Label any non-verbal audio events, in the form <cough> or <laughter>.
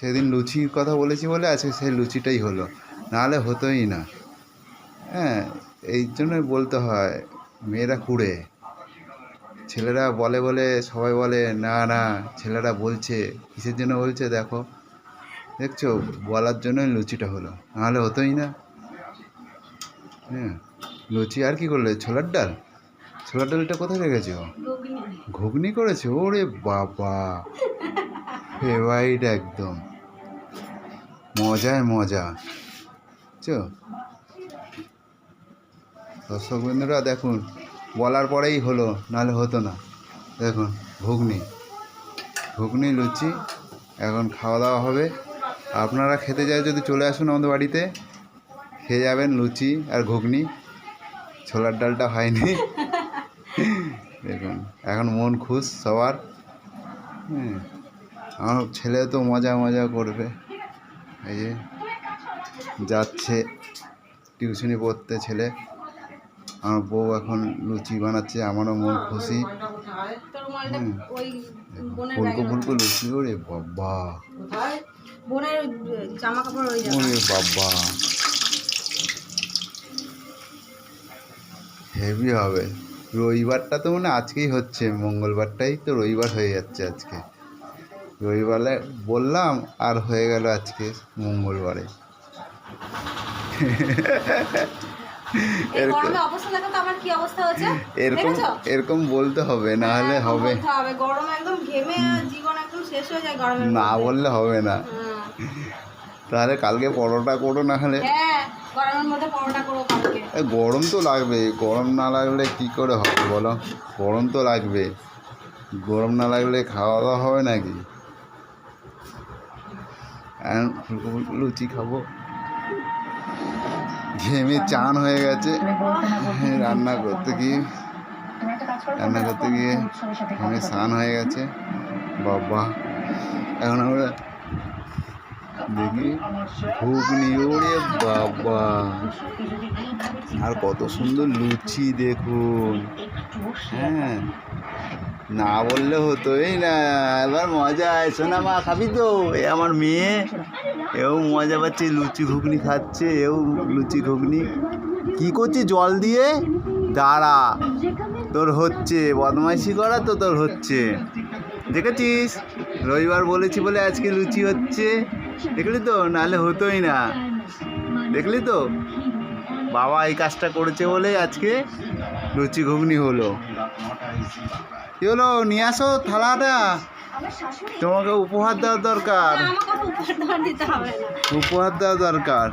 সেদিন লুচির কথা বলেছি বলে আজকে সেই লুচিটাই হলো। নাহলে হতোই না। হ্যাঁ এই জন্যই বলতে হয়, মেয়েরা কুড়ে। ছেলেরা বলে বলে, সবাই বলে, না না, ছেলেরা বলছে। কিসের জন্য বলছে দেখো। দেখছ, বলার জন্যই লুচিটা হলো। নাহলে হতোই না। হ্যাঁ লুচি আর কি করলে? ছোলার ডাল? ছোলার ডালটা কোথায় রেখেছো? ঘুগনি করেছ? ওরে বাবা! ফেভারিট একদম। মজায় মজা। বুঝছ? দর্শক বন্ধুরা দেখুন বলার পরেই হলো নাহলে হতো না। দেখুন ঘুগনি। ঘুগনি লুচি এখন খাওয়া দাওয়া হবে। আপনারা খেতে যায় যদি চলে আসুন আমাদের বাড়িতে খেয়ে যাবেন লুচি আর ঘুগনি। ছোলার ডালটা হয়নি। <laughs> দেখুন এখন মন খুশ সবার। হ্যাঁ। আমার ছেলে তো মজা মজা করবে। এই যে যাচ্ছে টিউশনি পড়তে ছেলে। আমার বউ এখন লুচি বানাচ্ছে আমারও মন খুশি। ফুলকো ফুলকো লুচি ওরে বাবা। ওরে বাবা। হেভি হবে। রবিবারটা তো মানে আজকেই হচ্ছে মঙ্গলবারটাই তো রবিবার হয়ে যাচ্ছে আজকে। রবিবারে বললাম আর হয়ে গেল আজকে মঙ্গলবারে। এরকম এরকম এরকম বলতে হবে না হলে হ্যাঁ, হবে। না বললে হবে না। তাহলে কালকে পরোটা করো না হলে। হ্যাঁ গরম তো লাগবে। গরম না লাগলে কি করে হবে বলো? গরম তো লাগবে। গরম না লাগলে খাওয়া দাওয়া হবে নাকি? ফুলকো লুচি খাব? ঘেমে চান হয়ে গেছে। হ্যাঁ, রান্না করতে গিয়ে রান্না করতে গিয়ে ঘেমে স্নান হয়ে গেছে। বাবা এখন আমরা দেখি ঘুগনি ওরে বাবা। আর কত সুন্দর লুচি দেখুন। হ্যাঁ না বললে হতো এই না, এবার মজা শোনা মা, খাবি তো? এ আমার মেয়ে, এও মজা পাচ্ছে, লুচি ঘুগনি খাচ্ছে, এও লুচি ঘুগনি। কি করছি জল দিয়ে? দাঁড়া, তোর হচ্ছে, বদমাইশি করা তো তোর হচ্ছে। দেখেছিস? রবিবার বলেছি বলে আজকে লুচি হচ্ছে। দেখলি তো? নাহলে হতোই না। দেখলি তো? বাবা এই কাজটা করেছে বলে আজকে লুচি ঘুগনি হলো। কি হলো? নিয়ে আসো থালাটা। তোমাকে উপহার দেওয়ার দরকার। উপহার দেওয়া দরকার।